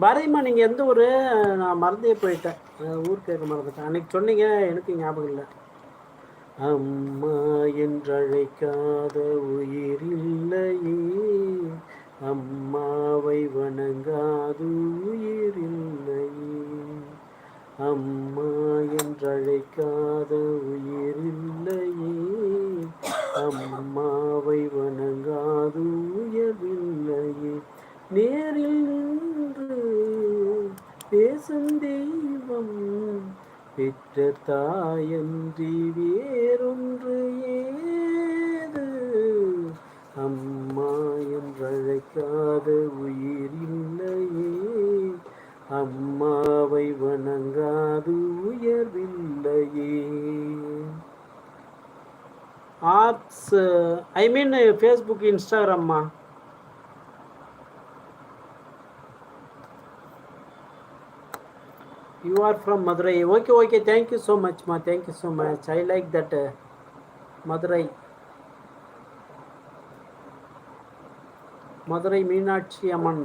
பாரதிம்மா நீங்கள் எந்த ஊர்? நான் மறந்தே போயிட்டேன். ஊர் கேட்க மறந்துட்டேன். அன்னைக்கு சொன்னீங்க எனக்கு ஞாபகம் இல்லை. அம்மா என்றழைக்காத உயிர் இல்லையே. அம்மாவை வணங்காது உயிர் இல்லையே. அம்மா என்றழைக்காத உயிர் இல்லையே அம்மாவை வணங்காது உயர்வில்லையே நேரில் நின்று பேசும் தெய்வம் பெற்ற தாயன்றி வேறொன்று ஏது? அம்மா என்றழைக்காத உயிர் இல்லையே. அம்மாவை வணங்காது உயர்வில்லையே. Apps I mean Facebook இன்ஸ்டாகிராம்மா you are from Madurai okay okay thank you so மச்மா thank you so much I like that Madurai Madurai Meenakshi Amman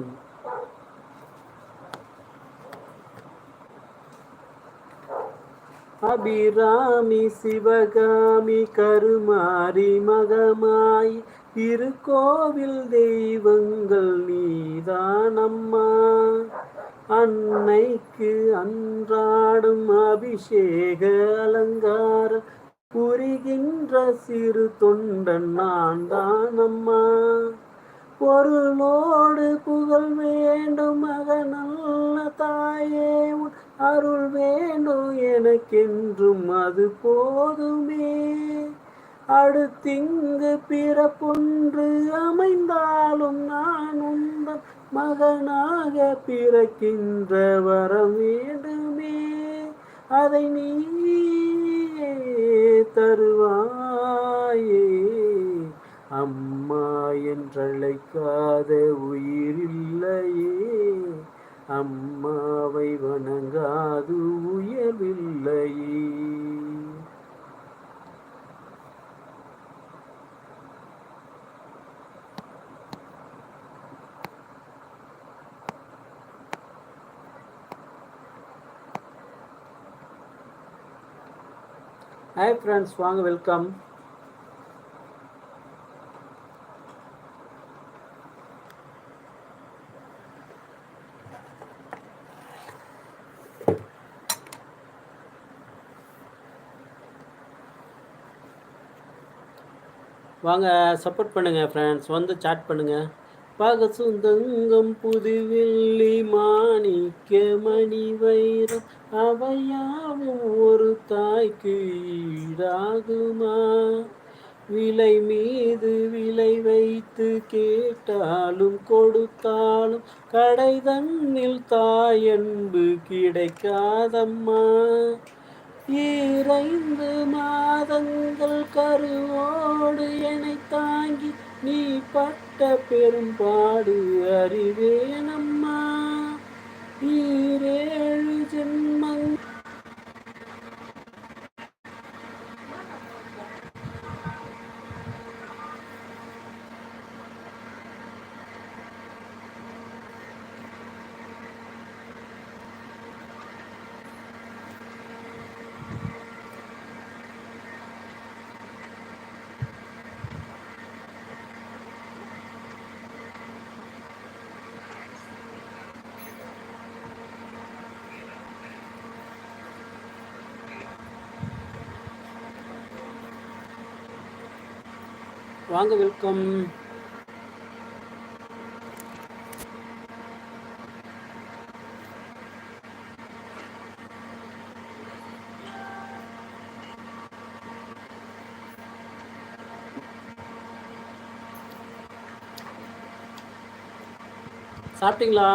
Abirami Sivakami Karumari மகமாய் திருக்கோவில் தெய்வங்கள் நீதானம்மா அன்னைக்கு அன்றாடும் அபிஷேக அலங்காரம் புரிகின்ற சிறு தொண்டன் நான் தானம்மா. பொருளோடு புகழ் வேண்டும் மகனல்ல தாயே. அருள் வேண்டும் எனக்கென்றும் அது போதுமே. அடுத்திங்கு பிறப்பொன்று அமைந்தாலும் நான் உந்த மகனாக பிறக்கின்ற வரம் வேண்டுமே. அதை நீ தருவாயே. அம்மா என்றழைக்காத உயிரில்லையே. அம்மாவை வணங்காது உயர்வில்லையே ஹாய் ஃப்ரெண்ட்ஸ் வாங்க வெல்கம் வாங்க சப்போர்ட் பண்ணுங்க ஃப்ரெண்ட்ஸ் வந்து சாட் பண்ணுங்க. பகசுந்தங்கம் புதுவில்லி மாணிக்க மணி வைரம் அவையாவும் ஒரு தாய்க்கு ஈடாகுமா? விலை மீது விலை வைத்து கேட்டாலும் கொடுத்தாலும் கடை தன்னில் தாயன்பு கிடைக்காதம்மா. ஈரைந்து மாதங்கள் கருவோடு என தாங்கி நீ பட்ட பெரும்பாடு அறிவேனம்மா. நீரே வாங்க வெல்கம். சாப்பிட்டீங்களா?